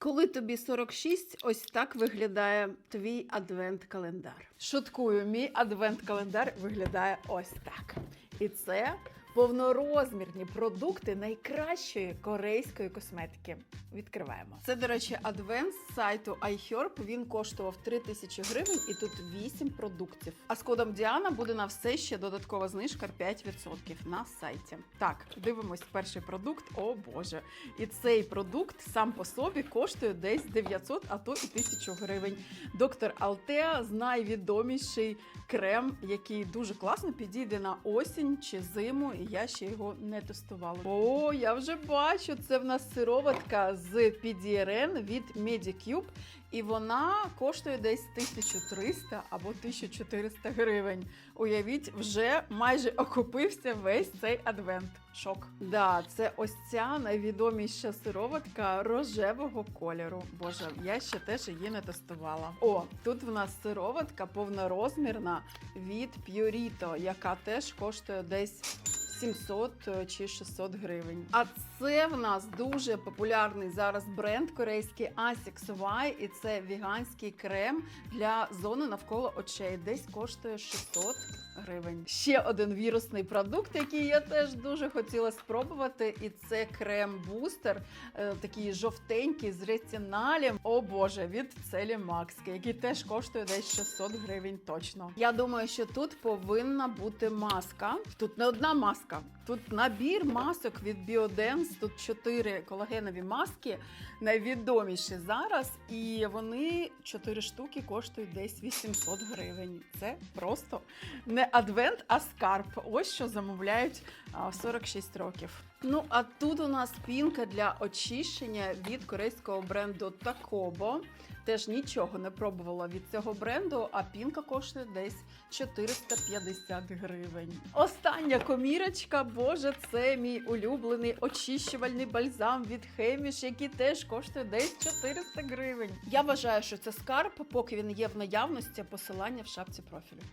Коли тобі 46, ось так виглядає твій адвент-календар. Шуткую, мій адвент-календар виглядає ось так. І це повнорозмірні продукти найкращої корейської косметики. Відкриваємо. Це, до речі, адвент з сайту iHerb. Він коштував 3 тисячі гривень і тут 8 продуктів. А з кодом Діана буде на все ще додаткова знижка 5% на сайті. Так, дивимось перший продукт. О Боже. І цей продукт сам по собі коштує десь 900, а то і 1000 гривень. Доктор Алтеа найвідоміший крем, який дуже класно підійде на осінь чи зиму. І я ще його не тестувала. О, я вже бачу. Це в нас сироватка з PDRN від Medicube. І вона коштує десь 1300 або 1400 гривень. Уявіть, вже майже окупився весь цей адвент. Шок. Да, це ось ця найвідоміша сироватка рожевого кольору. Боже, я ще теж її не тестувала. О, тут в нас сироватка повнорозмірна від Purito, яка теж коштує десь 700 чи 600 гривень. А це в нас дуже популярний зараз бренд корейський Asics Y, і це віганський крем для зони навколо очей. Десь коштує 600 гривень. Ще один вірусний продукт, який я теж дуже хотіла спробувати, і це крем-бустер, е, такий жовтенький з ретиналем. О Боже, від Целі Макски, який теж коштує десь 600 гривень точно. Я думаю, що тут повинна бути маска. Тут не одна маска, тут набір масок від Biodance. Тут чотири колагенові маски, найвідоміші зараз. І вони чотири штуки коштують десь 800 гривень. Це просто не адвент, а скарб. Ось що замовляють 46 років. Ну а тут у нас пінка для очищення від корейського бренду Takobo. Теж нічого не пробувала від цього бренду, а пінка коштує десь 450 гривень. Остання комірочка, боже, це мій улюблений очищувальний бальзам від Хеміш, який теж коштує десь 400 гривень. Я вважаю, що це скарб, поки він є в наявності, посилання в шапці профілю.